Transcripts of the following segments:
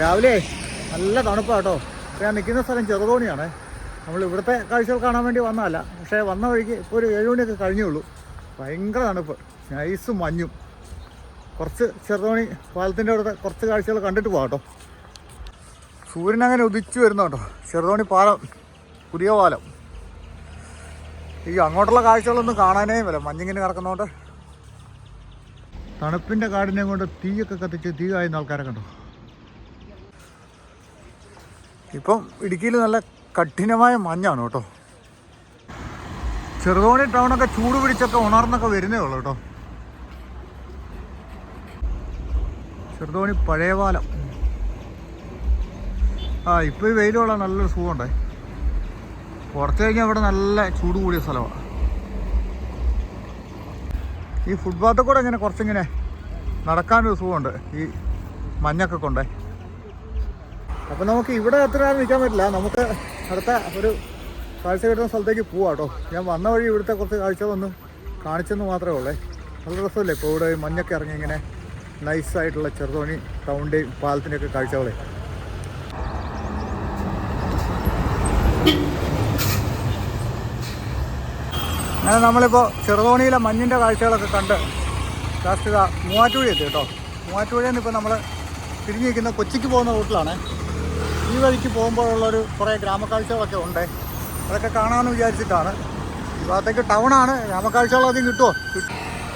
രാവിലെ നല്ല ഇപ്പോൾ ഞാൻ നിൽക്കുന്ന സ്ഥലം ചെറുതോണിയാണ്. നമ്മൾ ഇവിടുത്തെ കാഴ്ചകൾ കാണാൻ വേണ്ടി വന്നതല്ല. പക്ഷേ വന്ന വഴിക്ക് ഇപ്പോൾ ഒരു ഏഴ് മണിയൊക്കെ കഴിഞ്ഞുള്ളൂ. ഭയങ്കര തണുപ്പ്. നൈസ് മഞ്ഞും. കുറച്ച് ചെറുതോണി പാലത്തിന്റെ അവിടുത്തെ കുറച്ച് കാഴ്ചകൾ കണ്ടിട്ട് പോകാം സൂര്യൻ അങ്ങനെ ഉദിച്ചു വരുന്ന കേട്ടോ. ചെറുതോണി പാലം പുതിയ പാലം. ഈ അങ്ങോട്ടുള്ള കാഴ്ചകളൊന്നും കാണാനേ വരാം മഞ്ഞിങ്ങനെ കിടക്കുന്നതുകൊണ്ട്. തണുപ്പിന്റെ കാടിനെ കൊണ്ട് തീയൊക്കെ കത്തിച്ച് തീ കായുന്ന ആൾക്കാരെ കണ്ടോ? ഇപ്പം ഇടുക്കിയിൽ നല്ല കഠിനമായ മഞ്ഞാണ് കേട്ടോ. ചെറുതോണി ടൗണൊക്കെ ചൂട് പിടിച്ചൊക്കെ ഉണർന്നൊക്കെ വരുന്നേ ഉള്ളൂ കേട്ടോ. ചെറുതോണി പഴയ പാലം. ആ ഇപ്പോൾ ഈ വെയിൽ കൊള്ളാൻ നല്ലൊരു സുഖമുണ്ടേ. പുറത്തു കഴിഞ്ഞാൽ ഇവിടെ നല്ല ചൂട് കൂടിയ സ്ഥലമാണ് ഈ ഫുട്പാത്തിൽ കൂടെ ഇങ്ങനെ കുറച്ചിങ്ങനെ നടക്കാനൊരു സുഖമുണ്ട്. ഈ മഞ്ഞൊക്കെ കൊണ്ടേ. അപ്പം നമുക്ക് ഇവിടെ എത്ര നേരം നിൽക്കാൻ പറ്റില്ല. നമുക്ക് അടുത്ത ഒരു കാഴ്ച കിട്ടുന്ന സ്ഥലത്തേക്ക് പോവാം കേട്ടോ. ഞാൻ വന്ന വഴി ഇവിടുത്തെ കുറച്ച് കാഴ്ചകളൊന്നും കാണിച്ചെന്ന് മാത്രമേ ഉള്ളേ. നല്ല രസമല്ലേ? ഇപ്പോൾ ഇവിടെ മഞ്ഞൊക്കെ ഇറങ്ങി ഇങ്ങനെ നൈസായിട്ടുള്ള ചെറുതോണി ടൗണിന്റെയും പാലത്തിന്റെയൊക്കെ കാഴ്ചകളെ. അങ്ങനെ നമ്മളിപ്പോൾ ചെറുതോണിയിലെ മഞ്ഞിന്റെ കാഴ്ചകളൊക്കെ കണ്ട് ലാസ്റ്റ് ഇതാ മൂവാറ്റുപുഴ എത്തി കേട്ടോ. മൂവാറ്റുപുഴയിൽ നിന്ന് ഇപ്പോൾ നമ്മൾ തിരിഞ്ഞിരിക്കുന്ന കൊച്ചിക്ക് പോകുന്ന റൂട്ടിലാണ്. ഈ വഴിക്ക് പോകുമ്പോഴുള്ളൊരു കുറേ ഗ്രാമക്കാഴ്ചകളൊക്കെ ഉണ്ട്. അതൊക്കെ കാണാമെന്ന് വിചാരിച്ചിട്ടാണ്. ഈ ഭാഗത്തേക്ക് ടൗണാണ് ഗ്രാമക്കാഴ്ചകൾ അധികം കിട്ടുമോ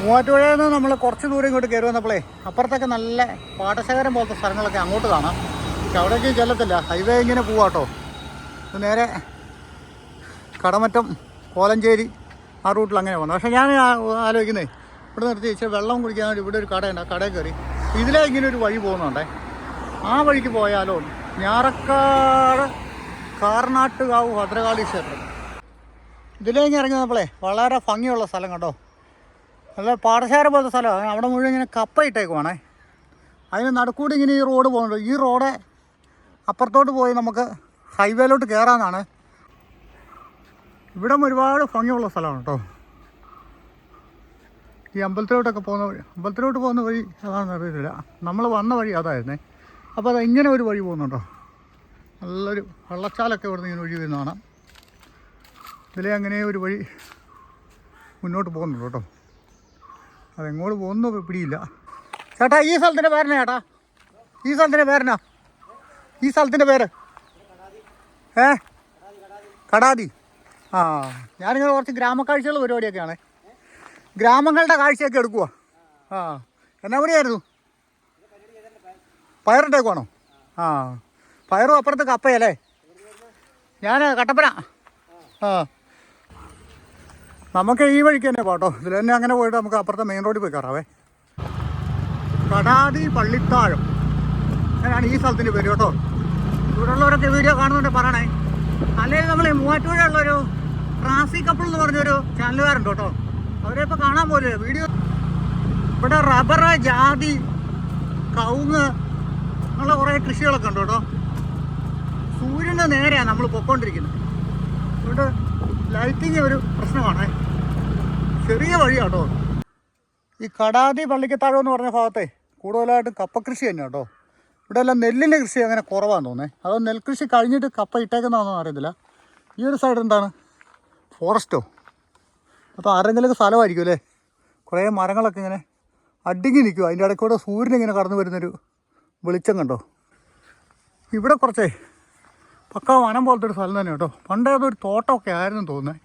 മൂവാറ്റുപുഴയിൽ നിന്ന് നമ്മൾ കുറച്ച് ദൂരം ഇങ്ങോട്ട് കയറി വന്നപ്പോഴേ അപ്പുറത്തൊക്കെ നല്ല പാടശേഖരം പോലത്തെ സ്ഥലങ്ങളൊക്കെ അങ്ങോട്ട് കാണാം. പക്ഷെ അവിടേക്ക് ചെല്ലത്തില്ല. ഹൈവേ ഇങ്ങനെ പോവാട്ടോ ഇത് നേരെ കടമറ്റം കോലഞ്ചേരി ആ റൂട്ടിൽ അങ്ങനെ പോകുന്നത്. പക്ഷേ ഞാൻ ആലോചിക്കുന്നേ ഇവിടെ നിർത്തി ഇച്ചിരി വെള്ളം കുടിക്കാൻ വേണ്ടി ഇവിടെ ഒരു കടയുണ്ട്. ആ കടയിൽ കയറി. ഇതിലേ ഇങ്ങനെ ഒരു വഴി പോകുന്നുണ്ടേ. ആ വഴിക്ക് പോയാലോ ഞാറക്കാട് കാർനാട്ടുകാവ് ഭദ്രകാളി ക്ഷേത്രം. ഇതിലേക്ക് ഇറങ്ങി നമ്മളെ വളരെ ഭംഗിയുള്ള സ്ഥലം കേട്ടോ നല്ല പാടശാല പോലത്തെ സ്ഥലമാണ് അവിടെ മുഴുവൻ ഇങ്ങനെ കപ്പ ഇട്ടേക്കുവാണേ. അതിന് നടുക്കൂടി ഇങ്ങനെ ഈ റോഡ് പോകുന്നുണ്ട്. ഈ റോഡ് അപ്പുറത്തോട്ട് പോയി നമുക്ക് ഹൈവേയിലോട്ട് കയറാമെന്നാണ് ഇവിടെ ഒരുപാട് ഭംഗിയുള്ള സ്ഥലമാണ് കേട്ടോ. ഈ അമ്പലത്തിലോട്ടൊക്കെ പോകുന്ന വഴി അമ്പലത്തിലോട്ട് പോകുന്ന വഴി അതാണെന്ന് അറിയത്തില്ല. നമ്മൾ വന്ന വഴി അതായിരുന്നേ. അപ്പോൾ അത് ഇങ്ങനെ ഒരു വഴി പോകുന്നുണ്ടോ? നല്ലൊരു വെള്ളച്ചാലൊക്കെ ഇവിടുന്ന് ഇങ്ങനെ ഒഴി വരുന്നതാണ് ഇതിലെ അങ്ങനെ ഒരു വഴി മുന്നോട്ട് പോകുന്നുണ്ട് കേട്ടോ. അതെങ്ങോട്ട് പോകുന്നു പിടിയില്ല. ചേട്ടാ ഈ സ്ഥലത്തിന്റെ പേരെന്നാ ചേട്ടാ? ഈ സ്ഥലത്തിന്റെ പേരെന്നാ? ഈ സ്ഥലത്തിന്റെ പേര്? ഏ? കടാതി. ആ ഞാനിങ്ങനെ കുറച്ച് ഗ്രാമക്കാഴ്ചകൾ പരിപാടിയൊക്കെയാണ്. ഗ്രാമങ്ങളുടെ കാഴ്ചയൊക്കെ എടുക്കുക ആ എന്നാ പണിയായിരുന്നു? പയറിട്ടേക്കുവാണോ ആ. പയറും അപ്പുറത്ത് കപ്പയല്ലേ? ഞാൻ കട്ടപ്പന. ആ. നമുക്ക് ഈ വഴിക്ക് തന്നെ പോട്ടോ ഇതിൽ തന്നെ അങ്ങനെ പോയിട്ട് നമുക്ക് അപ്പുറത്തെ മെയിൻ റോഡിൽ പോയി കയറാവേ. കടാതി പള്ളിത്താഴം. അങ്ങനെയാണ് ഈ സ്ഥലത്തിന്റെ പേര് കേട്ടോ. ഇവിടെ ഉള്ളവരൊക്കെ വീഡിയോ കാണുന്നുണ്ട് പറയണേ. അല്ലെങ്കിൽ നമ്മൾ മൂവാറ്റുപുഴ ഉള്ളൊരു റാസി കപ്പിൾ എന്ന് പറഞ്ഞൊരു ചാനലുകാരുണ്ട് കേട്ടോ. അവരെ ഇപ്പോൾ കാണാൻ പോലെ വീഡിയോ ഇവിടെ റബ്ബർ ജാതി കവുങ്ങ് അങ്ങനെയുള്ള കുറേ കൃഷികളൊക്കെ ഉണ്ട് കേട്ടോ. സൂര്യന്റെ നേരെയാണ് നമ്മൾ പൊക്കോണ്ടിരിക്കുന്നത് അതുകൊണ്ട് ലൈറ്റിങ് ഒരു പ്രശ്നമാണ്. ചെറിയ വഴിയാട്ടോ ഈ കടാതി പള്ളിക്കത്താഴം എന്ന് പറഞ്ഞ ഭാഗത്തെ കൂടുതലായിട്ടും കപ്പ കൃഷി തന്നെ കേട്ടോ. ഇവിടെ എല്ലാം നെല്ലിന്റെ കൃഷി അങ്ങനെ കുറവാന്ന് തോന്നേ അതോ നെൽകൃഷി കഴിഞ്ഞിട്ട് കപ്പ ഇട്ടേക്കുന്നതാണെന്ന് അറിയത്തില്ല. ഈ ഒരു സൈഡ് എന്താണ്? ഫോറസ്റ്റോ? അപ്പോൾ ആരെങ്കിലുമൊക്കെ സ്ഥലമായിരിക്കും അല്ലേ? കുറേ മരങ്ങളൊക്കെ ഇങ്ങനെ അടിങ്ങി നിൽക്കും അതിന്റെ ഇടയ്ക്കൂടെ സൂര്യൻ ഇങ്ങനെ കടന്നു വരുന്നൊരു വെളിച്ചം കണ്ടോ? ഇവിടെ കുറച്ചേ പക്ക വനം പോലത്തെ ഒരു സ്ഥലം തന്നെ കേട്ടോ. പണ്ടേ അതൊരു തോട്ടമൊക്കെ ആയിരുന്നു തോന്നുന്നത്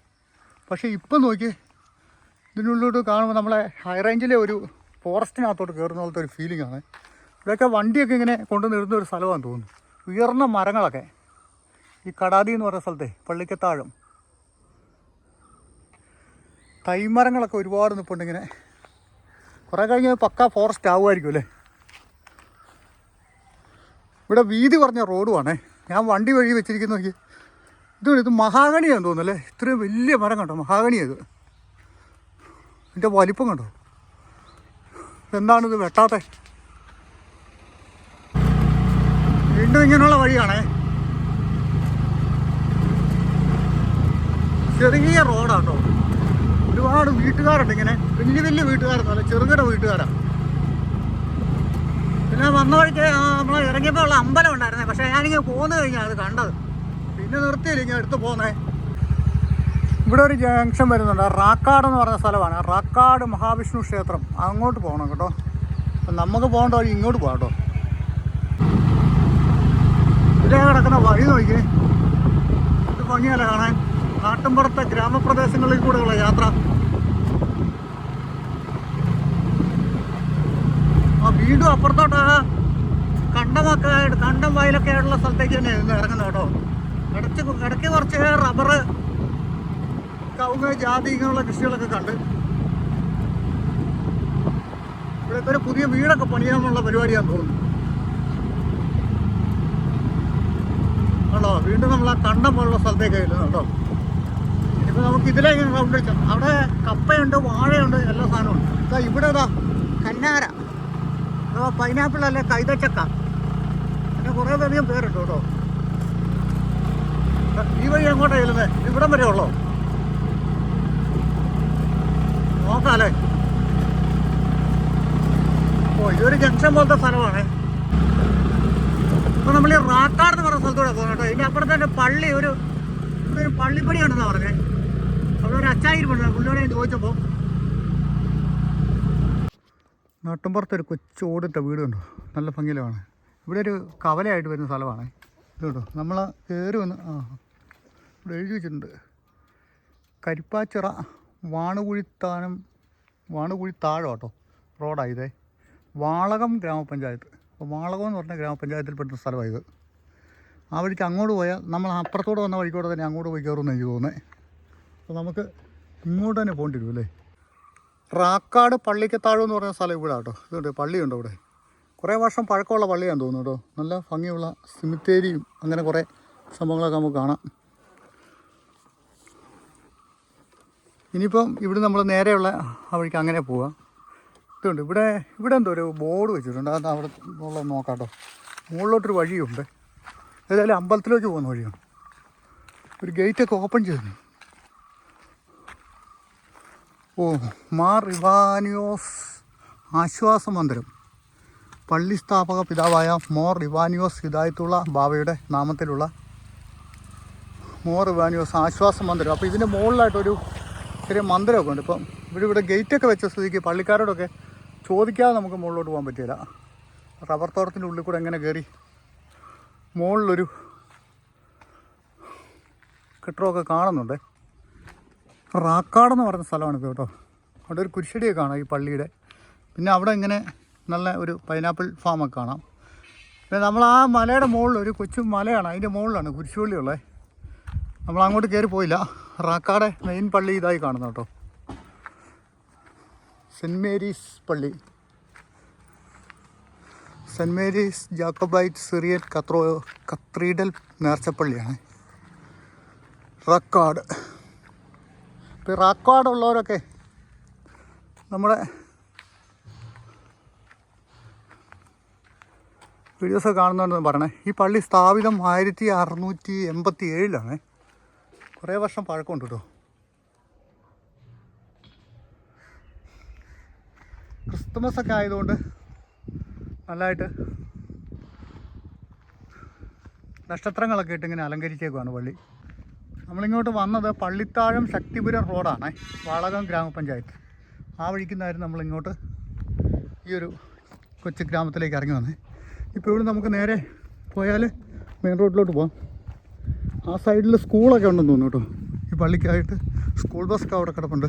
പക്ഷേ ഇപ്പം നോക്കി ഇതിനുള്ളിലോട്ട് കാണുമ്പോൾ നമ്മളെ ഹൈ റേഞ്ചിലെ ഒരു ഫോറസ്റ്റിനകത്തോട്ട് കയറുന്ന പോലത്തെ ഒരു ഫീലിംഗ് ആണ്. ഇവിടെയൊക്കെ വണ്ടിയൊക്കെ ഇങ്ങനെ കൊണ്ടു നിർത്തുന്ന ഒരു സ്ഥലമാണെന്ന് തോന്നുന്നു. ഉയർന്ന മരങ്ങളൊക്കെ. ഈ കടാതി എന്ന് പറയുന്ന സ്ഥലത്തെ പള്ളിക്കത്താഴം. തൈമരങ്ങളൊക്കെ ഒരുപാട് നിൽപ്പുണ്ട് ഇങ്ങനെ. കുറേ കഴിഞ്ഞ് പക്ക ഫോറസ്റ്റ് ആവുമായിരിക്കും അല്ലേ? ഇവിടെ വീതി പറഞ്ഞ റോഡുമാണേ ഞാൻ വണ്ടി വഴി വെച്ചിരിക്കുന്ന നോക്കി. ഇത് ഇത് മഹാഗണിയാന്ന് തോന്നുന്നല്ലേ ഇത്രയും വലിയ മരം കണ്ടോ? മഹാഗണിയത് ഇതിന്റെ വലിപ്പം കണ്ടോ? എന്താണിത് വെട്ടാത്ത? വീണ്ടും ഇങ്ങനെയുള്ള വഴിയാണേ. ചെറിയ റോഡാട്ടോ. ഒരുപാട് വീട്ടുകാരുണ്ട് ഇങ്ങനെ. വലിയ വലിയ വീട്ടുകാരെന്നല്ല ചെറുകിട വീട്ടുകാരാണ് പിന്നെ വന്ന വഴിക്ക് നമ്മൾ ഇറങ്ങിയപ്പോൾ ഉള്ള അമ്പലം ഉണ്ടായിരുന്നേ. പക്ഷേ ഞാനിങ്ങനെ പോന്നു കഴിഞ്ഞാൽ അത് കണ്ടത്. പിന്നെ നിർത്തിയില്ല ഇങ്ങനെ എടുത്ത് പോന്നേ. ഇവിടെ ഒരു ജംഗ്ഷൻ വരുന്നുണ്ട്. റാക്കാട് എന്ന് പറഞ്ഞ സ്ഥലമാണ്. റാക്കാട് മഹാവിഷ്ണു ക്ഷേത്രം. അങ്ങോട്ട് പോകണം കേട്ടോ. നമുക്ക് പോകേണ്ട വഴി ഇങ്ങോട്ട് പോകാം കേട്ടോ. ഇതേ കിടക്കുന്ന വഴി നോക്കിയേ. ഇത് ഭംഗിയല്ല കാണാൻ? നാട്ടിൻപുറത്തെ ഗ്രാമപ്രദേശങ്ങളിൽ കൂടെയുള്ള യാത്ര. വീണ്ടും അപ്പുറത്തോട്ട്. കണ്ടമൊക്കെ കണ്ടം വയലൊക്കെ ആയിട്ടുള്ള സ്ഥലത്തേക്ക് തന്നെ ഇറങ്ങുന്നത് കേട്ടോ. ഇടയ്ക്ക് ഇടയ്ക്ക് കുറച്ച് റബ്ബർ കവുങ്ങ് ജാതി ഇങ്ങനെയുള്ള കൃഷികളൊക്കെ കണ്ട്. ഇവിടെ ഒരു പുതിയ വീടൊക്കെ പണിയാനുള്ള പരിപാടിയാന്ന് തോന്നുന്നു. ആണോ വീണ്ടും നമ്മൾ ആ കണ്ടം പോലുള്ള സ്ഥലത്തേക്ക് ചെല്ലുന്നു കേട്ടോ. ഇനിയിപ്പോൾ നമുക്ക് ഇതിലേക്ക് റൗണ്ട് വെച്ചാൽ അവിടെ കപ്പയുണ്ട് വാഴയുണ്ട് എല്ലാ സാധനവും ഇതാ ഇവിടെ ഇതാ കന്നാര. അഥവാ പൈനാപ്പിൾ അല്ലെ കൈതച്ചക്ക. അങ്ങനെ കുറേ അധികം പേരുണ്ട് കേട്ടോ. ഈ വഴി എങ്ങോട്ടാണ് ചെല്ലുന്നത് ഇവിടം വരെ ഉള്ളോ? നോക്കാല്ലേ ഓ ഇതൊരു ജംഗ്ഷൻ പോലത്തെ സ്ഥലമാണ്. അപ്പോൾ നമ്മൾ ഈ റാക്കാട് എന്ന് പറഞ്ഞ സ്ഥലത്തൂടെ പോകണം കേട്ടോ. ഇതിന്റെ അപ്പുറത്തെ പള്ളി ഒരു ഒരു പള്ളിപ്പടിയാണെന്നാ പറഞ്ഞത് അവിടെ ഒരു അച്ചായിരിപ്പുണ്ട് പുള്ളിയോടെ ചോദിച്ചപ്പോൾ നാട്ടുമ്പുറത്ത് ഒരു കൊച്ചു ഓടിട്ട വീട് കണ്ടോ? നല്ല ഭംഗിയിലാണ്. ഇവിടെ ഒരു കവലയായിട്ട് വരുന്ന സ്ഥലമാണ്. ഇത് കേട്ടോ നമ്മൾ കയറി വന്ന് ആ ഇവിടെ എഴുതി വെച്ചിട്ടുണ്ട്. കരിപ്പാച്ചിറ വാണുകുഴിത്താനം വാണുകുഴി താഴം കേട്ടോ റോഡാണ് വാളകം ഗ്രാമപഞ്ചായത്ത്. അപ്പോൾ വാളകം എന്ന് പറഞ്ഞ ഗ്രാമപഞ്ചായത്തിൽപ്പെടുന്ന സ്ഥലമാണ് ഇത്. ആ വഴിക്ക് അങ്ങോട്ട് പോയാൽ നമ്മൾ അപ്പുറത്തോട്ട് വന്ന വഴിക്കൂടെ തന്നെ അങ്ങോട്ട് പോയി കയറുമെന്ന് എനിക്ക് തോന്നുന്നത് അപ്പോൾ നമുക്ക് ഇങ്ങോട്ട് തന്നെ പോകേണ്ടി വരും അല്ലേ? റാക്കാട് പള്ളിക്ക് താഴ് എന്ന് പറയുന്ന സ്ഥലം ഇവിടെ കേട്ടോ ഇതുണ്ട് പള്ളിയുണ്ട് ഇവിടെ കുറേ വർഷം പഴക്കമുള്ള പള്ളിയാണെന്ന് തോന്നുന്നു കേട്ടോ. നല്ല ഭംഗിയുള്ള സിമിത്തേരിയും അങ്ങനെ കുറേ സംഭവങ്ങളൊക്കെ നമുക്ക് കാണാം. ഇനിയിപ്പം ഇവിടെ നമ്മൾ നേരെയുള്ള വഴിക്ക് അങ്ങനെ പോവാം. ഇതുണ്ട് ഇവിടെ ഇവിടെ എന്തോ ഒരു ബോർഡ് വെച്ചിട്ടുണ്ട്. അത് അവിടെ ഉള്ള നോക്കാം കേട്ടോ. മുകളിലോട്ടൊരു വഴിയുണ്ട്. ഏതായാലും അമ്പലത്തിലേക്ക് പോകുന്ന വഴിയാണ്. ഒരു ഗേറ്റൊക്കെ ഓപ്പൺ ചെയ്തു ഓ മാർ റിവാനിയോസ് ആശ്വാസ മന്ദിരം പള്ളി സ്ഥാപക പിതാവായ മോർ റിവാനിയോസ് ഹിദായത്തുള്ള ബാബയുടെ നാമത്തിലുള്ള മോർ റിവാനിയോസ് ആശ്വാസ മന്ദിരം അപ്പോൾ ഇതിന്റെ മുകളിലായിട്ടൊരു ചെറിയ മന്ദിരമൊക്കെ ഉണ്ട്. ഇപ്പം ഇവിടെ ഇവിടെ ഗേറ്റൊക്കെ വെച്ച സ്ഥിതിക്ക് പള്ളിക്കാരോടൊക്കെ ചോദിക്കാതെ നമുക്ക് മുകളിലോട്ട് പോകാൻ പറ്റില്ല. റബ്ബർ തോട്ടത്തിന്റെ ഉള്ളിൽ കൂടെ എങ്ങനെ കയറി മുകളിലൊരു കെട്ടിടമൊക്കെ കാണുന്നുണ്ട്. റാക്കാടെന്ന് പറഞ്ഞ സ്ഥലമാണിത് കേട്ടോ. അവിടെ ഒരു കുരിശടിയൊക്കെ കാണാം ഈ പള്ളിയുടെ. പിന്നെ അവിടെ ഇങ്ങനെ നല്ല ഒരു പൈനാപ്പിൾ ഫാമൊക്കെ കാണാം. പിന്നെ നമ്മൾ ആ മലയുടെ മുകളിൽ ഒരു കൊച്ചു മലയാണ് അതിന്റെ മുകളിലാണ് കുരിശുപള്ളിയുള്ളത് നമ്മൾ അങ്ങോട്ട് കയറി പോയില്ല. റാക്കാടെ മെയിൻ പള്ളി ഇതായി കാണുന്നു കേട്ടോ. സെന്റ് മേരീസ് പള്ളി. Saint Mary's Jacobite Syrian cathe cathedral നേർച്ചപ്പള്ളിയാണ്. റക്കാട്. ഇപ്പോൾ ഈ റാക്കാടുള്ളവരൊക്കെ നമ്മുടെ വീഡിയോസ് കാണുന്നുണ്ടെന്ന് പറയണേ. ഈ പള്ളി സ്ഥാപിതം ആയിരത്തി അറുന്നൂറ്റി എൺപത്തി ഏഴിലാണ് കുറേ വർഷം പഴക്കമുണ്ട് കേട്ടോ ക്രിസ്തുമസ് ഒക്കെ ആയതുകൊണ്ട് നല്ലതായിട്ട് നക്ഷത്രങ്ങളൊക്കെ ഇട്ടിങ്ങനെ അലങ്കരിച്ചേക്കുവാണ് പള്ളി. നമ്മളിങ്ങോട്ട് വന്നത് പള്ളിത്താഴം ശക്തിപുരം റോഡാണ് വളകം ഗ്രാമപഞ്ചായത്ത്. ആ വഴിക്ക് വഴിക്കുന്നായിരുന്നു നമ്മളിങ്ങോട്ട് ഈ ഒരു കൊച്ചു ഗ്രാമത്തിലേക്ക് ഇറങ്ങി വന്നത് ഇപ്പോൾ ഇവിടെ നമുക്ക് നേരെ പോയാൽ മെയിൻ റോഡിലോട്ട് പോകാം ആ സൈഡിൽ സ്കൂളൊക്കെ ഉണ്ടെന്ന് തോന്നുന്നു കേട്ടോ. ഈ പള്ളിക്കായിട്ട് സ്കൂൾ ബസ്സൊക്കെ അവിടെ കിടപ്പുണ്ട്.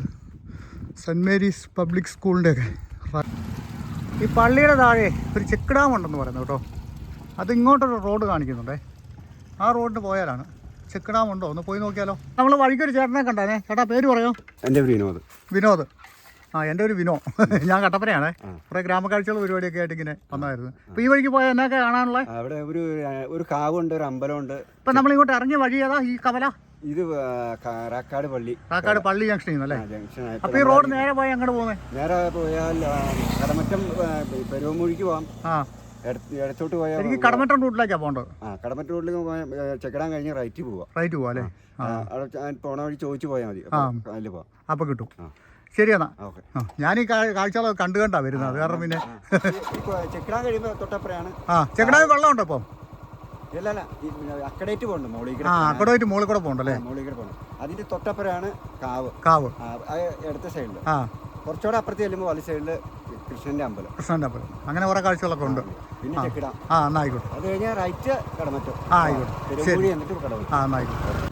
സെന്റ് മേരീസ് പബ്ലിക് സ്കൂളിന്റെയൊക്കെ ഈ പള്ളിയുടെ താഴെ ഒരു ചെക്ക് ഡാം ഉണ്ടെന്ന് പറയുന്നു കേട്ടോ. അതിങ്ങോട്ടൊരു റോഡ് കാണിക്കുന്നുണ്ടേ. ആ റോഡിന് പോയാലാണ് ചെക്ക് ഡാം ഉണ്ടോ ഒന്ന് പോയി നോക്കിയാലോ? നമ്മൾ വഴിക്കൊരു ചേട്ടനെ കണ്ടാനേ ചേട്ടാ പേര് പറയോ. എന്റെ വിനോദ്. വിനോദ്. ആ എന്റെ ഒരു വിനോ. ഞാൻ കട്ടപ്പനയാണ്. കുറേ ഗ്രാമക്കാഴ്ചകൾ പരിപാടിയൊക്കെ ആയിട്ട് ഇങ്ങനെ വന്നായിരുന്നു. അപ്പോൾ ഈ വഴിക്ക് പോയാൽ എന്നൊക്കെ കാണാനുള്ള? അവിടെ ഒരു ഒരു കാവുണ്ട് ഒരു അമ്പലമുണ്ട്. ഇപ്പം നമ്മൾ ഇങ്ങോട്ട് ഇറങ്ങിയ വഴി ഏതാ ഈ കവല? ഇത് റാക്കാട് പള്ളി. കാക്കാട് പള്ളി ജംഗ്ഷൻ ജംഗ്ഷൻ അപ്പോൾ ഈ റോഡ് നേരെ പോയാൽ അങ്ങോട്ട് പോകുന്നത് നേരെ പോയാൽ കടമറ്റം പെരുവമൂഴിക്ക് പോവാം. ഇടത്തോട്ട് പോയാൽ എനിക്ക് കടമറ്റം റൂട്ടിലേക്കാണ് പോകേണ്ടത്. ആ കടമറ്റ റോഡിൽ ചെക്കടാൻ കഴിഞ്ഞ് റൈറ്റ് പോവാം. റൈറ്റ് പോവാം അല്ലേ? പോണ വഴി ചോദിച്ചു പോയാൽ മതി. അതിൽ പോവാം. അപ്പോൾ കിട്ടും. ശരി എന്നാ. ഞാൻ ഈ കാഴ്ചകളൊക്കെ കണ്ടു കണ്ടാ വരുന്നത്. കാരണം പിന്നെ ചെക്കിടാൻ കഴിയുമ്പോൾ തൊട്ടപ്പുറയാണ്. ആ ചെക്കിടാൻ ഇല്ല അല്ല ഈ അക്കടേറ്റ് പോകുന്നുണ്ട് മോളിൽ ആ അക്കടെ പോയിട്ട് മുകളിൽ കൂടെ പോകണ്ടല്ലേ മോളിൽ കൂടെ പോകണം അതിന്റെ തൊട്ടപ്പുറയാണ് കാവ്. കാവ്. ഇടത്ത സൈഡിൽ കുറച്ചുകൂടെ അപ്പുറത്ത് ചെല്ലുമ്പോൾ വലി സൈഡിൽ കൃഷ്ണന്റെ അമ്പലം. കൃഷ്ണന്റെ അമ്പലം. അങ്ങനെ കുറെ കാഴ്ചകളൊക്കെ ഉണ്ട്. പിന്നെ ചെക്കിടാം. ആ എന്നാ ആയിക്കോട്ടെ. അത് കഴിഞ്ഞാൽ റൈറ്റ് കടമറ്റം. ആ, ആയിക്കോട്ടെ. ആ എന്നാ ആയിക്കോട്ടെ.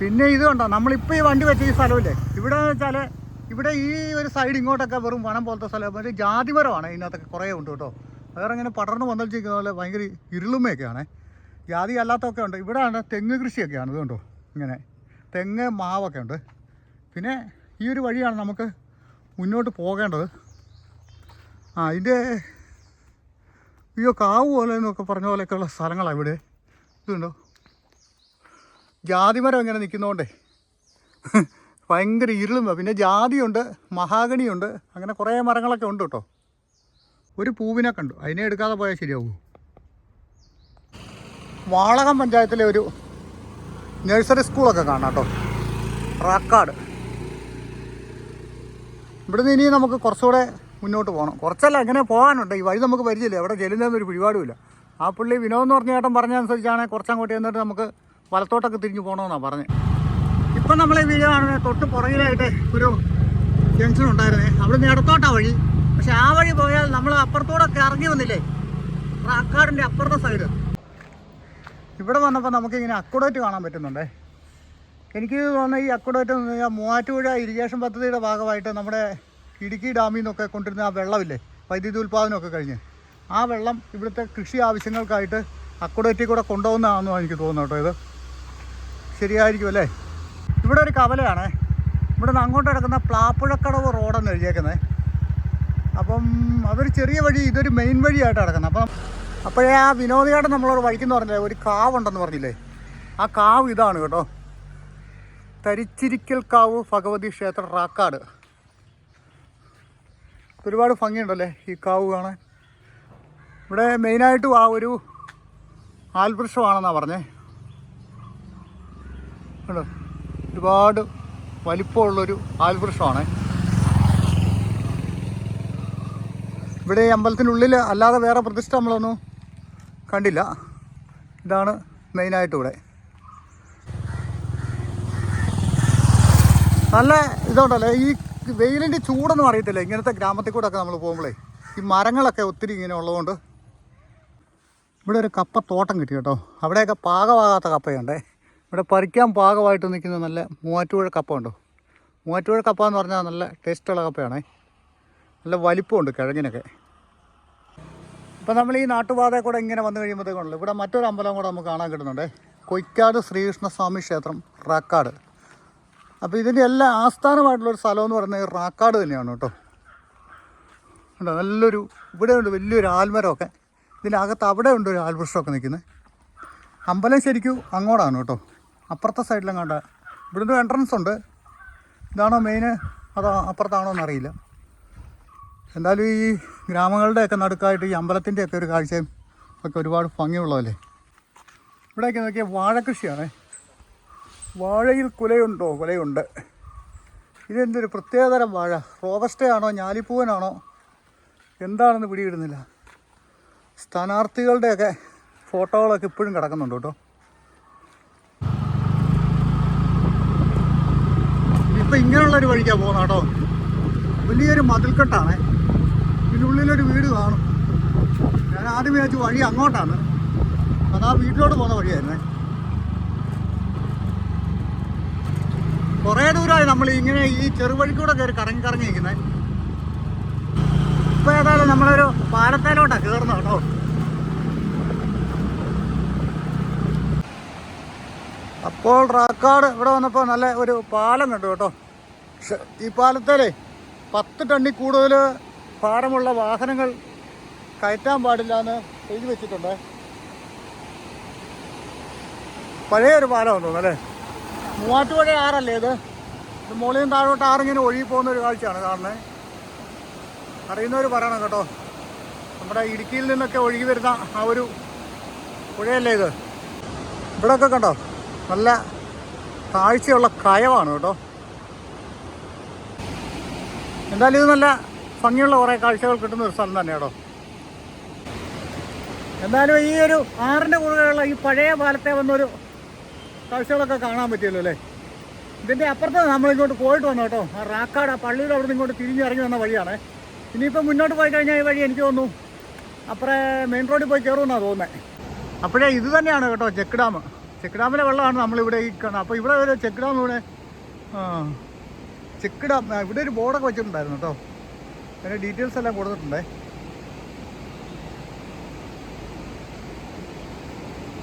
പിന്നെ ഇത് കണ്ടോ? നമ്മളിപ്പോൾ ഈ വണ്ടി വെച്ച ഈ സ്ഥലമില്ലേ? ഇവിടെ വെച്ചാൽ ഇവിടെ ഈ ഒരു സൈഡ് ഇങ്ങോട്ടൊക്കെ വെറും വനം പോലത്തെ സ്ഥലം. മറ്റേ ജാതിമരമാണ് ഇതിനകത്തൊക്കെ കുറേ ഉണ്ട് കേട്ടോ. വേറെ ഇങ്ങനെ പടർന്ന് വന്നിരിക്കുന്ന പോലെ ഭയങ്കര ഇരുളുമയൊക്കെയാണ്. ജാതി അല്ലാത്തൊക്കെ ഉണ്ട്. ഇവിടെ തെങ്ങ് കൃഷിയൊക്കെയാണ് ഇത് കണ്ടോ? ഇങ്ങനെ. തെങ്ങ് മാവൊക്കെ ഉണ്ട്. പിന്നെ ഈ ഒരു വഴിയാണ് നമുക്ക് മുന്നോട്ട് പോകേണ്ടത്. ആ അതിന്റെ അയ്യോ കാവ് പോലെ എന്നൊക്കെ പറഞ്ഞ പോലെയൊക്കെയുള്ള സ്ഥലങ്ങളാണ് ഇവിടെ. ഇതുണ്ടോ? ജാതിമരം ഇങ്ങനെ നിൽക്കുന്നതുകൊണ്ടേ ഭയങ്കര ഇരുളും. പിന്നെ ജാതിയുണ്ട് മഹാഗണിയുണ്ട് അങ്ങനെ കുറേ മരങ്ങളൊക്കെ ഉണ്ട് കേട്ടോ. ഒരു പൂവിനെ കണ്ടു. അതിനെ എടുക്കാതെ പോയാൽ ശരിയാവുമോ വാളകം പഞ്ചായത്തിലെ ഒരു നഴ്സറി സ്കൂളൊക്കെ കാണാം കേട്ടോ. റാക്കാട്. ഇവിടുന്ന് ഇനി നമുക്ക് കുറച്ചുകൂടെ മുന്നോട്ട് പോകണം. കുറച്ചല്ല അങ്ങനെ പോകാനുണ്ട്. ഈ വഴി നമുക്ക് പരിചയമില്ല. എവിടെ ചെല്ലുന്നതെന്നൊരു പിടിപാടുമില്ല. ആ പുള്ളി വിനോദ് എന്ന് പറഞ്ഞ ചേട്ടൻ പറഞ്ഞതനുസരിച്ചാണ് കുറച്ചങ്ങോട്ട് ചെന്നിട്ട് നമുക്ക് വലത്തോട്ടൊക്കെ തിരിഞ്ഞു പോകണമെന്നാണ് പറഞ്ഞത്. ഇപ്പം നമ്മൾ ഈ വീഡിയോ കാണുന്നത് തൊട്ട് പുറകിലായിട്ട് ഒരു ജംഗ്ഷൻ ഉണ്ടായിരുന്നേ. അവിടെ നിന്ന് ഇടത്തോട്ടാ വഴി. പക്ഷെ ആ വഴി പോയാൽ നമ്മൾ അപ്പുറത്തോടെ ഒക്കെ ഇറങ്ങി വന്നില്ലേ? റാക്കാടിന്റെ അപ്പുറത്തെ സൈഡ് ഇവിടെ വന്നപ്പോൾ നമുക്കിങ്ങനെ അക്കുഡേറ്റ് കാണാൻ പറ്റുന്നുണ്ടേ. എനിക്ക് തോന്നുന്നത് ഈ അക്കുഡേറ്റ് എന്ന് പറഞ്ഞാൽ മൂവാറ്റുപുഴ ഇറിഗേഷൻ പദ്ധതിയുടെ ഭാഗമായിട്ട് നമ്മുടെ ഇടുക്കി ഡാമിൽ നിന്നൊക്കെ കൊണ്ടിരുന്ന ആ വെള്ളമില്ലേ വൈദ്യുതി ഉൽപ്പാദനമൊക്കെ കഴിഞ്ഞ്. ആ വെള്ളം ഇവിടുത്തെ കൃഷി ആവശ്യങ്ങൾക്കായിട്ട് അക്കുഡേറ്റിൽ കൂടെ കൊണ്ടുപോകുന്നതാണെന്നാണ് എനിക്ക് തോന്നുന്നു കേട്ടോ ഇത്. ശരിയായിരിക്കും അല്ലേ? ഇവിടെ ഒരു കവലയാണേ. ഇവിടെ നിന്ന് അങ്ങോട്ട് കിടക്കുന്ന പ്ലാപ്പുഴക്കടവ് റോഡെന്ന് എഴുതിയേക്കുന്നത് അപ്പം അതൊരു ചെറിയ വഴി ഇതൊരു മെയിൻ വഴിയായിട്ട് കിടക്കുന്നത്. അപ്പം അപ്പോഴേ ആ വിനോദിയായിട്ട് നമ്മളോട് വഴിക്കെന്ന് പറഞ്ഞില്ലേ ഒരു കാവുണ്ടെന്ന് പറഞ്ഞില്ലേ? ആ കാവ് ഇതാണ് കേട്ടോ. തരിച്ചിരിക്കൽ കാവ് ഭഗവതി ക്ഷേത്ര റാക്കാട്. ഒരുപാട് ഭംഗിയുണ്ടല്ലേ ഈ കാവ് കാണാൻ? ഇവിടെ മെയിനായിട്ടും ആ ഒരു ആൽവൃക്ഷമാണെന്നാണ് പറഞ്ഞേ. കണ്ടോ? ഒരുപാട് വലിപ്പമുള്ളൊരു ആൽവൃക്ഷമാണ്. ഇവിടെ ഈ അമ്പലത്തിനുള്ളിൽ അല്ലാതെ വേറെ പ്രതിഷ്ഠ നമ്മളൊന്നും കണ്ടില്ല. ഇതാണ് മെയിനായിട്ട് ഇവിടെ. നല്ല ഇതുണ്ടല്ലോ? ഈ വെയിലിന്റെ ചൂടൊന്നും അറിയത്തില്ല. ഇങ്ങനത്തെ ഗ്രാമത്തിൽ കൂടെ ഒക്കെ നമ്മൾ പോകുമ്പോഴേ ഈ മരങ്ങളൊക്കെ ഒത്തിരി ഇങ്ങനെ ഉള്ളതുകൊണ്ട് ഇവിടെ ഒരു കപ്പ തോട്ടം കിട്ടി കേട്ടോ. അവിടെയൊക്കെ പാകമാകാത്ത കപ്പയുണ്ടേ. ഇവിടെ പറിക്കാൻ പാകമായിട്ട് നിൽക്കുന്ന നല്ല മൂവാറ്റുപുഴ കപ്പ ഉണ്ടോ മൂവാറ്റുപുഴ കപ്പ എന്ന് പറഞ്ഞാൽ നല്ല ടേസ്റ്റുള്ള കപ്പയാണേ. നല്ല വലിപ്പമുണ്ട് കിഴങ്ങിനൊക്കെ. ഇപ്പം നമ്മൾ ഈ നാട്ടുപാതയിൽ കൂടെ ഇങ്ങനെ വന്നു കഴിയുമ്പോഴത്തേക്കുണ്ടല്ലോ ഇവിടെ മറ്റൊരു അമ്പലം കൂടെ നമുക്ക് കാണാൻ കിട്ടുന്നുണ്ട്. കൊയ്ക്കാട് ശ്രീകൃഷ്ണസ്വാമി ക്ഷേത്രം റാക്കാട്. അപ്പോൾ ഇതിന്റെ എല്ലാ ആസ്ഥാനമായിട്ടുള്ളൊരു സ്ഥലം എന്ന് പറയുന്നത് റാക്കാട് തന്നെയാണ് കേട്ടോ. ഉണ്ടോ നല്ലൊരു ഇവിടെ ഉണ്ട് വലിയൊരു ആൽമരമൊക്കെ. അകത്ത് അവിടെ ഉണ്ട് ഒരു ആൽവൃക്ഷമൊക്കെ നിൽക്കുന്നത് അമ്പലം ശരിക്കും അങ്ങോട്ടാണ് കേട്ടോ. അപ്പുറത്തെ സൈഡിലും കണ്ട ഇവിടുന്ന് എൻട്രൻസ് ഉണ്ട്. ഇതാണോ മെയിന് അതോ അപ്പുറത്താണോ എന്നറിയില്ല. എന്തായാലും ഈ ഗ്രാമങ്ങളുടെയൊക്കെ നടുക്കായിട്ട് ഈ അമ്പലത്തിന്റെയൊക്കെ ഒരു കാഴ്ചയും ഒക്കെ ഒരുപാട് ഭംഗിയുള്ളതല്ലേ? ഇവിടെയൊക്കെ നോക്കിയാൽ വാഴക്കൃഷിയാണേ വാഴയിൽ കുലയുണ്ടോ? കുലയുണ്ട്. ഇതെന്തൊരു പ്രത്യേകതരം വാഴ? റോബസ്റ്റയാണോ? ഞാലിപ്പൂവനാണോ? എന്താണെന്ന് പിടിയിടുന്നില്ല. സ്ഥാനാർത്ഥികളുടെയൊക്കെ ഫോട്ടോകളൊക്കെ ഇപ്പോഴും കിടക്കുന്നുണ്ട് കേട്ടോ. ഇപ്പം ഇങ്ങനെയുള്ളൊരു വഴിക്കാണ് പോകുന്നത് കേട്ടോ. വലിയൊരു മതിൽക്കെട്ടാണ്. ഇതിനുള്ളിലൊരു വീട് കാണും. ഞാൻ ആദ്യം വിചാരിച്ചു വഴി അങ്ങോട്ടാണ്. അതാ വീട്ടിലോട്ട് പോകുന്ന വഴിയായിരുന്നേ. കുറേ ദൂരമായി നമ്മൾ ഇങ്ങനെ ഈ ചെറുവഴിക്കൂടെ കയറി കറങ്ങി കറങ്ങി നിൽക്കുന്നത് ഇപ്പൊ ഏതായാലും നമ്മളൊരു പാലത്തേലോട്ടാണ് കയറുന്നത് കേട്ടോ. അപ്പോൾ റാക്കാട് ഇവിടെ വന്നപ്പോൾ നല്ല ഒരു പാലം കണ്ടു കേട്ടോ. പക്ഷെ ഈ പാലത്തേലേ പത്ത് ടണ്ണിൽ കൂടുതൽ ഭാരമുള്ള വാഹനങ്ങൾ കയറ്റാൻ പാടില്ല എന്ന് എഴുതി വെച്ചിട്ടുണ്ട്. പഴയ ഒരു ഉണ്ടോ അല്ലേ? മൂവാറ്റുപുഴ ആറല്ലേ ഇത്? ഇത് മുകളിൽ നിന്ന് താഴോട്ട് ആറിങ്ങനെ ഒഴുകി പോകുന്ന ഒരു കാഴ്ചയാണ് കാണുന്നത് അറിയുന്നവർ പറയണം കേട്ടോ. നമ്മുടെ ഇടുക്കിയിൽ നിന്നൊക്കെ ഒഴുകി വരുന്ന ആ ഒരു പുഴയല്ലേ ഇത്? ഇവിടെയൊക്കെ കണ്ടോ? നല്ല താഴ്ചയുള്ള കയവാണ് കേട്ടോ. എന്തായാലും ഇത് നല്ല ഭംഗിയുള്ള കുറേ കാഴ്ചകൾ കിട്ടുന്ന ഒരു സ്ഥലം തന്നെ കേട്ടോ. എന്തായാലും ഈ ഒരു ആറിന്റെ കുറുകെയുള്ള ഈ പഴയ പാലത്തെ വന്നൊരു കാഴ്ചകളൊക്കെ കാണാൻ പറ്റിയല്ലോ അല്ലേ? ഇതിന്റെ അപ്പുറത്ത് നമ്മൾ ഇങ്ങോട്ട് പോയിട്ട് വന്നു കേട്ടോ. ആ റാക്കാട് ആ പള്ളിയുടെ അവിടെ നിന്ന് ഇങ്ങോട്ട് തിരിഞ്ഞ് ഇറങ്ങി വന്ന വഴിയാണ്. ഇനിയിപ്പോൾ മുന്നോട്ട് പോയി കഴിഞ്ഞാൽ ഈ വഴി എനിക്ക് തോന്നുന്നു അപ്പുറേ മെയിൻ റോഡിൽ പോയി കയറുമെന്നാണ് തോന്നുന്നത് അപ്പോഴേ ഇത് തന്നെയാണ് കേട്ടോ ചെക്ക് ഡാം. ചെക്ക് ഡാമിലെ വെള്ളമാണ് നമ്മളിവിടെ ഈ കാണുന്നത്. അപ്പോൾ ഇവിടെ ഒരു ചെക്ക് ഡാം ഇവിടെ ചെക്ക് ഡാം. ഇവിടെ ഒരു ബോർഡൊക്കെ വെച്ചിട്ടുണ്ടായിരുന്നു കേട്ടോ. അതിന്റെ ഡീറ്റെയിൽസ് എല്ലാം കൊടുത്തിട്ടുണ്ടേ.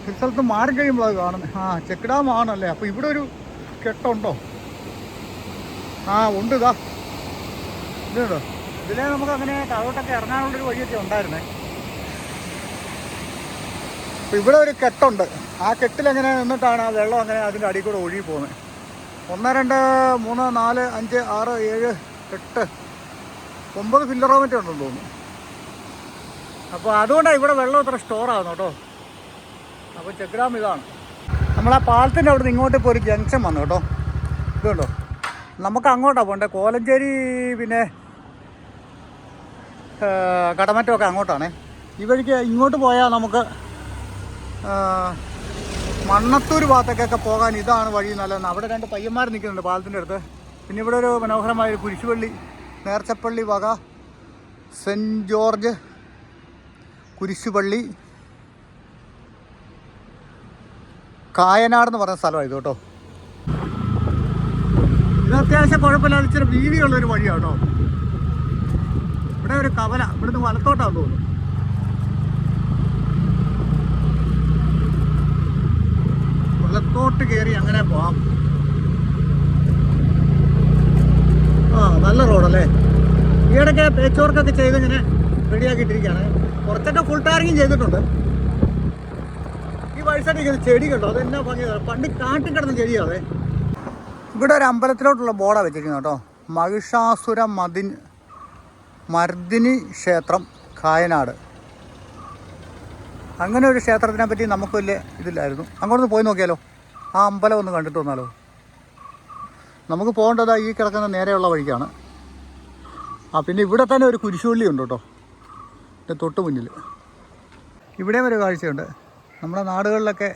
ഒരു സ്ഥലത്ത് മാറി കഴിയുമ്പോൾ അത് കാണുന്നത് ആ ചെക്ക് ഡാം ആണല്ലേ അപ്പോൾ ഇവിടെ ഒരു കെട്ടുണ്ടോ? ആ ഉണ്ട് ഇതാ ഇതുണ്ടോ ഇതിലെ നമുക്ക് അങ്ങനെ താഴോട്ടൊക്കെ ഇറങ്ങാനുള്ളൊരു വഴിയൊക്കെ ഉണ്ടായിരുന്നേ. അപ്പോൾ ഇവിടെ ഒരു കെട്ടുണ്ട്. ആ കെട്ടിലെങ്ങനെ നിന്നിട്ടാണ് ആ വെള്ളം അങ്ങനെ അതിന്റെ അടിയിൽ കൂടെ ഒഴുകി പോകുന്നത്? ഒന്ന് രണ്ട് മൂന്ന് നാല് അഞ്ച് ആറ് ഏഴ് എട്ട് ഒമ്പത് ഫില്ലറോമീറ്റർ ഉണ്ടെന്ന് തോന്നുന്നു. അപ്പോൾ അതുകൊണ്ടാണ് ഇവിടെ വെള്ളം ഇത്ര സ്റ്റോർ ആകുന്നു കേട്ടോ. അപ്പോൾ ചെക്ക് ഇതാണ്. നമ്മൾ ആ പാലത്തിന്റെ അവിടെ ഇങ്ങോട്ട് ഇപ്പോൾ ഒരു ജംഗ്ഷൻ വന്നു കേട്ടോ. ഇതുണ്ടോ? നമുക്ക് അങ്ങോട്ടാണ് പോകണ്ടേ കോലഞ്ചേരി പിന്നെ കടമറ്റമൊക്കെ അങ്ങോട്ടാണ്. ഈ വഴിക്ക് ഇങ്ങോട്ട് പോയാൽ നമുക്ക് മണ്ണത്തൂർ ഭാഗത്തേക്കൊക്കെ പോകാൻ ഇതാണ് വഴി നല്ലതെന്ന്. അവിടെ രണ്ട് പയ്യന്മാർ നിൽക്കുന്നുണ്ട് പാലത്തിന്റെ അടുത്ത്. പിന്നെ ഇവിടെ ഒരു മനോഹരമായ ഒരു കുരിശുപള്ളി നേർച്ചപ്പള്ളി വക സെന്റ് ജോർജ് കുരിശുപള്ളി. കായനാട് എന്ന് സ്ഥലമാണ് ഇത് കേട്ടോ. ഇത് അത്യാവശ്യം കുഴപ്പമില്ലാതെ ഇച്ചിരി വീതിയുള്ളൊരു വഴിയാണ് കേട്ടോ ഇവിടെ ഒരു കവല ഇവിടുന്ന് വലത്തോട്ടാന്ന് തോന്നുന്നു. വലത്തോട്ട് കയറി അങ്ങനെ പോവാം. ആ നല്ല റോഡല്ലേ? ഈയിടയ്ക്ക് പേച്ചോർക്കൊക്കെ ചെയ്ത് ഇങ്ങനെ റെഡിയാക്കിയിട്ടിരിക്കുകയാണ് കുറച്ചൊക്കെ ഫുൾ ടാറിങ്ങും ചെയ്തിട്ടുണ്ട്. ഇവിടെ ഒരു അമ്പലത്തിലോട്ടുള്ള ബോർഡാണ് വെച്ചിരിക്കുന്നത് കേട്ടോ. മഹിഷാസുര മതി മർദിനി ക്ഷേത്രം കായനാട്. അങ്ങനെ ഒരു ക്ഷേത്രത്തിനെ പറ്റി നമുക്ക് വലിയ ഇതില്ലായിരുന്നു. അങ്ങോട്ടൊന്ന് പോയി നോക്കിയാലോ? ആ അമ്പലം ഒന്ന് കണ്ടിട്ട് വന്നാലോ? നമുക്ക് പോകേണ്ടത് ഈ കിടക്കുന്ന നേരെയുള്ള വഴിക്കാണ്. ആ പിന്നെ ഇവിടെ തന്നെ ഒരു കുരിശുപള്ളി ഉണ്ട് കേട്ടോ. തൊട്ട് മുന്നിൽ ഇവിടെയും ഒരു കാഴ്ചയുണ്ട്. നമ്മുടെ നാടുകളിലൊക്കെ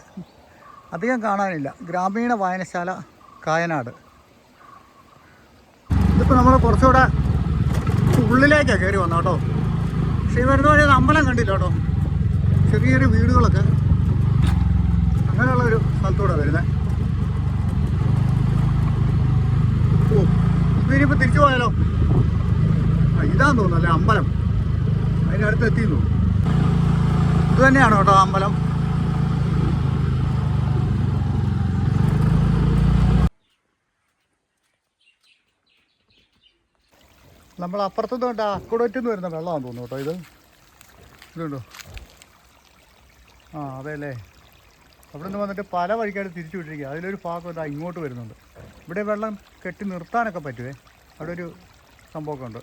അധികം കാണാനില്ല. ഗ്രാമീണ വായനശാല കായനാട്. ഇതിപ്പോൾ നമ്മൾ കുറച്ചുകൂടെ ഉള്ളിലേക്കാണ് കയറി വന്നത് കേട്ടോ. പക്ഷേ ഈ വരുന്ന വഴി അമ്പലം കണ്ടില്ല കേട്ടോ. ചെറിയ ചെറിയ വീടുകളൊക്കെ അങ്ങനെയുള്ള ഒരു സ്ഥലത്തൂടെ വരുന്നത് ഓ ഇവരിപ്പോൾ തിരിച്ചു പോയാലോ? ഇതാന്ന് തോന്നുന്നു അല്ലേ അമ്പലം. അതിനടുത്ത് എത്തിയെന്നു ഇത് തന്നെയാണ് കേട്ടോ അമ്പലം? നമ്മൾ അപ്പുറത്തുനിന്ന് കണ്ട അക്കുടറ്റിൽ നിന്ന് വരുന്ന വെള്ളമാണെന്ന് തോന്നുന്നു കേട്ടോ ഇത്. ഇതുണ്ടോ? ആ അതെ അല്ലേ അവിടെ നിന്ന് വന്നിട്ട് പല വഴിക്കായിട്ട് തിരിച്ചു വിട്ടിരിക്കുക. അതിലൊരു ഭാഗം ഇതാ ഇങ്ങോട്ട് വരുന്നുണ്ട്. ഇവിടെ വെള്ളം കെട്ടി നിർത്താനൊക്കെ പറ്റുമേ അവിടെ ഒരു സംഭവമൊക്കെ ഉണ്ട്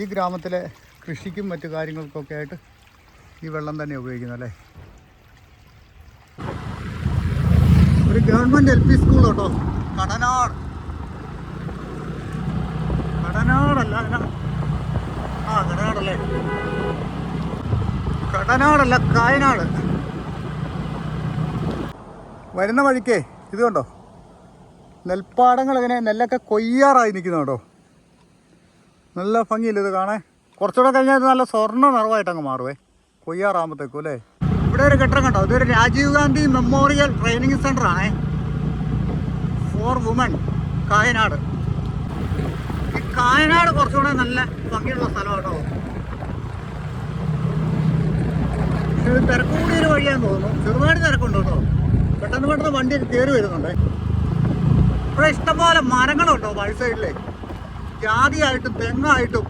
ഈ ഗ്രാമത്തിലെ കൃഷിക്കും മറ്റു കാര്യങ്ങൾക്കൊക്കെ ആയിട്ട് ഈ വെള്ളം തന്നെ ഉപയോഗിക്കുന്നത് അല്ലേ? ഒരു ഗവൺമെന്റ് എൽ പി സ്കൂൾ കേട്ടോ. കടനാട് കടനാടല്ല ആ കടനാടല്ലേ. കടനാടല്ല കായനാട്. വരുന്ന വഴിക്കേ ഇത് കണ്ടോ? നെൽപ്പാടങ്ങൾ ഇങ്ങനെ നെല്ലൊക്കെ കൊയ്യാറായി നിൽക്കുന്നു കേട്ടോ. നല്ല ഭംഗിയില്ല ഇത് കാണേ കുറച്ചുകൂടെ കഴിഞ്ഞാൽ ഇത് നല്ല സ്വർണ നിറവായിട്ട് അങ്ങ് മാറുവേ. കൊയ്യാറാകുമ്പോഴത്തേക്കും അല്ലേ? ഇവിടെ ഒരു കെട്ടിടം കണ്ടോ? ഇതൊരു Rajiv Gandhi memorial training centre ആണേ ഫോർ വുമൺ കായനാട്. കായനാട് കുറച്ചുകൂടെ നല്ല ഭംഗിയുള്ള സ്ഥലം കേട്ടോ പക്ഷേ ഇത് തിരക്ക് വഴിയാന്ന് തോന്നുന്നു. ചെറുതായിട്ട് തിരക്കുണ്ട് കേട്ടോ. പെട്ടെന്ന് പെട്ടെന്ന് വണ്ടി കയറി വരുന്നുണ്ട്. ഇവിടെ ഇഷ്ടംപോലെ മരങ്ങളുണ്ടോ വഴി സൈഡിലെ ജാതിയായിട്ടും തെങ്ങായിട്ടും.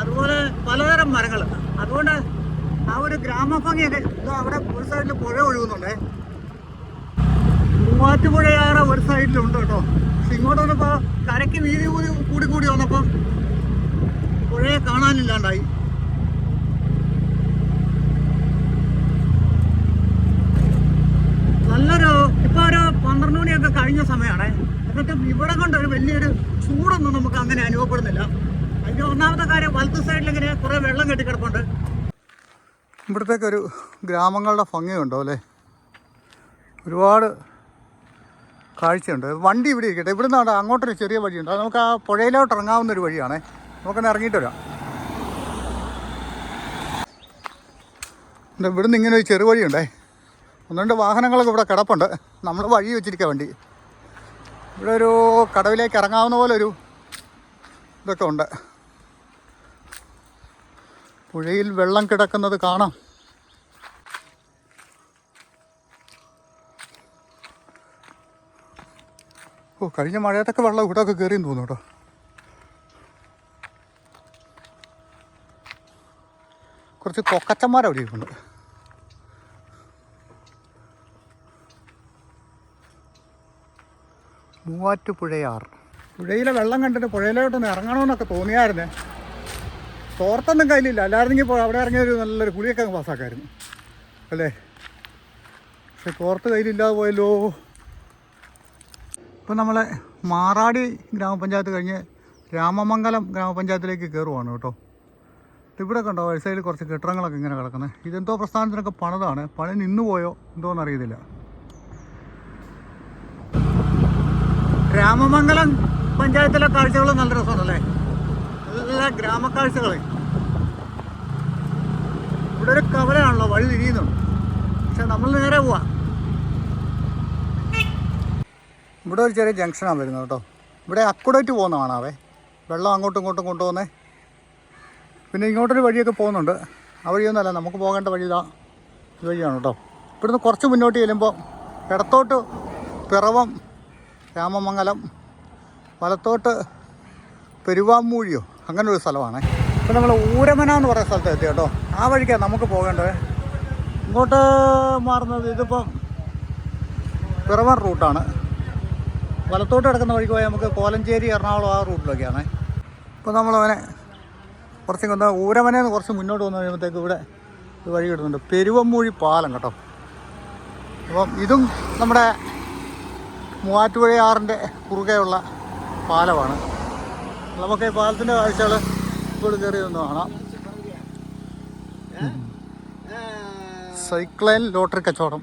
അതുപോലെ പലതരം മരങ്ങൾ. അതുകൊണ്ട് ആ ഒരു ഗ്രാമഭംഗിയൊക്കെ അവിടെ ഒരു സൈഡിൽ പുഴ ഒഴുകുന്നുണ്ടേ. മൂവാറ്റുപുഴയാറ ഒരു സൈഡിലുണ്ട് കേട്ടോ. ഇങ്ങോട്ട് വന്നപ്പോൾ കരയ്ക്ക് വീതി കൂടി കൂടി കൂടി വന്നപ്പം പുഴയെ കാണാനില്ലാണ്ടായി. നല്ലൊരു ഇപ്പൊ ഒരു പന്ത്രണ്ട് മണിയൊക്കെ കഴിഞ്ഞ സമയമാണ് എന്നിട്ട് ഇവിടെ കൊണ്ട് ഒരു വലിയൊരു ചൂടൊന്നും നമുക്ക് അങ്ങനെ അനുഭവപ്പെടുന്നില്ല. അതിന്റെ ഒന്നാമത്തെ കാര്യം വലത്ത് സൈഡിൽ ഇങ്ങനെ കുറേ വെള്ളം കെട്ടിക്കിടപ്പുണ്ട്. ഇവിടത്തേക്ക് ഒരു ഗ്രാമങ്ങളുടെ ഭംഗിയുണ്ടോ അല്ലേ? ഒരുപാട് കാഴ്ചയുണ്ട്. വണ്ടി ഇവിടെ ഇരിക്കട്ടെ. ഇവിടെ നിന്നാണ് അങ്ങോട്ടൊരു ചെറിയ വഴിയുണ്ട്. അത് നമുക്ക് ആ പുഴയിലോട്ട് ഇറങ്ങാവുന്ന ഒരു വഴിയാണേ. നമുക്കൊന്ന് ഇറങ്ങിയിട്ട് വരാം. ഇവിടെ ഇവിടുന്ന് ഇങ്ങനെ ഒരു ചെറുവഴിയുണ്ടേ ഒന്ന് രണ്ട് വാഹനങ്ങളൊക്കെ ഇവിടെ കിടപ്പുണ്ട്. നമ്മൾ വഴി വെച്ചിരിക്കുക വണ്ടി. ഇവിടെ ഒരു കടവിലേക്ക് ഇറങ്ങാവുന്ന പോലെ ഒരു ഇതൊക്കെ ഉണ്ട്. പുഴയിൽ വെള്ളം കിടക്കുന്നത് കാണാം. ഓ കഴിഞ്ഞ മഴയത്തൊക്കെ വെള്ളം ഇവിടെയൊക്കെ കയറിയെന്ന് തോന്നുന്നു കേട്ടോ. കുറച്ച് കൊക്കച്ചന്മാർ അവിടെ മൂവാറ്റുപുഴയാർ. പുഴയിലെ വെള്ളം കണ്ടിട്ട് പുഴയിലോട്ടൊന്ന് ഇറങ്ങണമെന്നൊക്കെ തോന്നിയായിരുന്നേ. തോർത്തൊന്നും കയ്യിലില്ല. അല്ലായിരുന്നെങ്കിൽ ഇപ്പോൾ അവിടെ ഇറങ്ങിയ ഒരു നല്ലൊരു കുളിയൊക്കെ അങ്ങ് പാസ്സാക്കായിരുന്നു. അല്ലേ? പക്ഷെ തോർത്ത് കയ്യിലില്ലാതെ പോയല്ലോ. ഇപ്പം നമ്മളെ മാറാടി ഗ്രാമപഞ്ചായത്ത് കഴിഞ്ഞ് രാമമംഗലം ഗ്രാമപഞ്ചായത്തിലേക്ക് കയറുവാണ് കേട്ടോ. ഇവിടെ കണ്ടോ വഴി കുറച്ച് കെട്ടിടങ്ങളൊക്കെ ഇങ്ങനെ കിടക്കുന്നത് ഇതെന്തോ പ്രസ്ഥാനത്തിനൊക്കെ പണിതാണ്. പണി നിന്നു പോയോ എന്തോന്ന് അറിയത്തില്ല. രാമമംഗലം പഞ്ചായത്തിലെ കാഴ്ചകൾ നല്ല രസമാണല്ലേ? നല്ല ഗ്രാമക്കാഴ്ചകൾ ഇവിടെ ഒരു കവലയാണല്ലോ വഴി തിരിയുന്നുണ്ട് പക്ഷെ നമ്മൾ നേരെ പോവാ. ഇവിടെ ഒരു ചെറിയ ജംഗ്ഷനാണ് വരുന്നത് കേട്ടോ. ഇവിടെ അക്കുഡേറ്റ് പോകുന്ന കാണാവേ. വെള്ളം അങ്ങോട്ടും ഇങ്ങോട്ടും കൊണ്ടുപോകുന്നേ. പിന്നെ ഇങ്ങോട്ടൊരു വഴിയൊക്കെ പോകുന്നുണ്ട്. ആ വഴിയൊന്നുമല്ല നമുക്ക് പോകേണ്ട വഴി ഇതാ. ഈ വഴിയാണ് കേട്ടോ. ഇവിടുന്ന് കുറച്ച് മുന്നോട്ട് ചെല്ലുമ്പോൾ ഇടത്തോട്ട് പിറവം രാമമംഗലം വലത്തോട്ട് പെരുവാമൂഴിയോ? അങ്ങനെ ഒരു സ്ഥലമാണ്. ഇപ്പം നമ്മൾ ഊരമന എന്ന് പറയുന്ന സ്ഥലത്ത് എത്തി കേട്ടോ. ആ വഴിക്കാണ് നമുക്ക് പോകേണ്ടത്. ഇങ്ങോട്ട് മാറുന്നത് ഇതിപ്പം പിറവൻ റൂട്ടാണ് വലത്തോട്ട് കിടക്കുന്ന വഴിക്ക് പോയാൽ നമുക്ക് കോലഞ്ചേരി എറണാകുളം ആ റൂട്ടിലൊക്കെയാണ്. ഇപ്പോൾ നമ്മളവനെ കുറച്ച് എന്താ ഊരമനയിൽ കുറച്ച് മുന്നോട്ട് വന്നു കഴിയുമ്പോഴത്തേക്ക് ഇവിടെ ഒരു വഴി കിട്ടുന്നുണ്ട്. പെരുവമ്മൂഴി പാലം കേട്ടോ. അപ്പം ഇതും നമ്മുടെ മൂവാറ്റുപുഴയാറിന്റെ കുറുകെയുള്ള പാലമാണ്. നമുക്ക് ഈ പാലത്തിന്റെ കാഴ്ചകൾ ഇപ്പോൾ കയറി നിന്ന് കാണാം. സൈക്ലൈൻ ലോട്ടറി കച്ചവടം.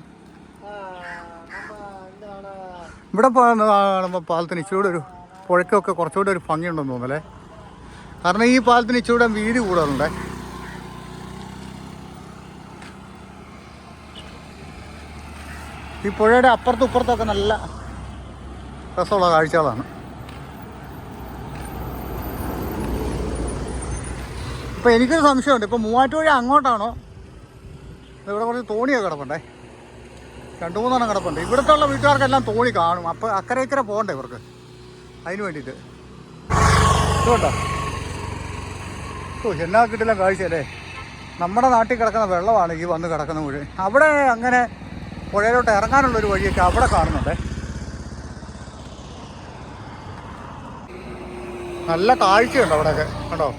ഇവിടെ കാണുമ്പോൾ പാലത്തിന് ഇച്ചിരി ഒരു പുഴയ്ക്കൊക്കെ കുറച്ചുകൂടെ ഒരു ഭംഗിയുണ്ടെന്ന് തോന്നുന്നല്ലേ? കാരണം ഈ പാലത്തിന് ഇച്ചിരി വീതി കൂടുതലുണ്ടേ. ഈ പുഴയുടെ അപ്പുറത്തും ഇപ്പുറത്തൊക്കെ നല്ല രസമുള്ള കാഴ്ചകളാണ്. ഇപ്പം എനിക്കൊരു സംശയമുണ്ട്. ഇപ്പം മൂവാറ്റുപുഴ അങ്ങോട്ടാണോ? ഇവിടെ കുറച്ച് തോണിയൊക്കെ കിടപ്പുണ്ടേ. രണ്ട് മൂന്നെണ്ണം കിടപ്പുണ്ട്. ഇവിടുത്തെ ഉള്ള വീട്ടുകാർക്കെല്ലാം തോണി കാണും. അപ്പോൾ അക്കരെ ഇക്കരെ പോകണ്ടേ ഇവർക്ക്? അതിന് വേണ്ടിയിട്ട്. ഇതുകൊണ്ടോ? ഓ എന്നാ കിട്ടില്ല കാഴ്ചയല്ലേ നമ്മുടെ നാട്ടിൽ കിടക്കുന്ന വെള്ളമാണ് ഈ വന്ന് കിടക്കുന്ന മുഴുവൻ. അവിടെ അങ്ങനെ പുഴയിലോട്ട് ഇറങ്ങാനുള്ളൊരു വഴിയൊക്കെ അവിടെ കാണുന്നുണ്ട്. നല്ല കാഴ്ചയുണ്ട് അവിടെയൊക്കെ. കണ്ടോ?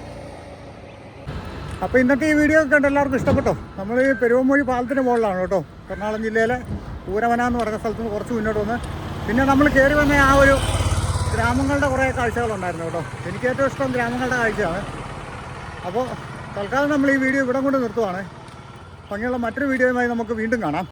അപ്പോൾ ഇന്നത്തെ ഈ വീഡിയോ കണ്ട് എല്ലാവർക്കും ഇഷ്ടപ്പെട്ടോ? നമ്മൾ ഈ പെരുവമൊഴി പാലത്തിന് മുകളിലാണ് കേട്ടോ. എറണാകുളം ജില്ലയിലെ പൂരവന എന്ന് പറയുന്ന സ്ഥലത്ത് നിന്ന് കുറച്ച് മുന്നോട്ട് വന്ന് പിന്നെ നമ്മൾ കയറി വന്ന ആ ഒരു ഗ്രാമങ്ങളുടെ കുറേ കാഴ്ചകളുണ്ടായിരുന്നു കേട്ടോ. എനിക്ക് ഏറ്റവും ഇഷ്ടം ഗ്രാമങ്ങളുടെ കാഴ്ചയാണ്. അപ്പോൾ തൽക്കാലം നമ്മൾ ഈ വീഡിയോ ഇവിടെ കൊണ്ട് നിർത്തുവാണ്. ഭംഗിയുള്ള മറ്റൊരു വീഡിയോയുമായി നമുക്ക് വീണ്ടും കാണാം.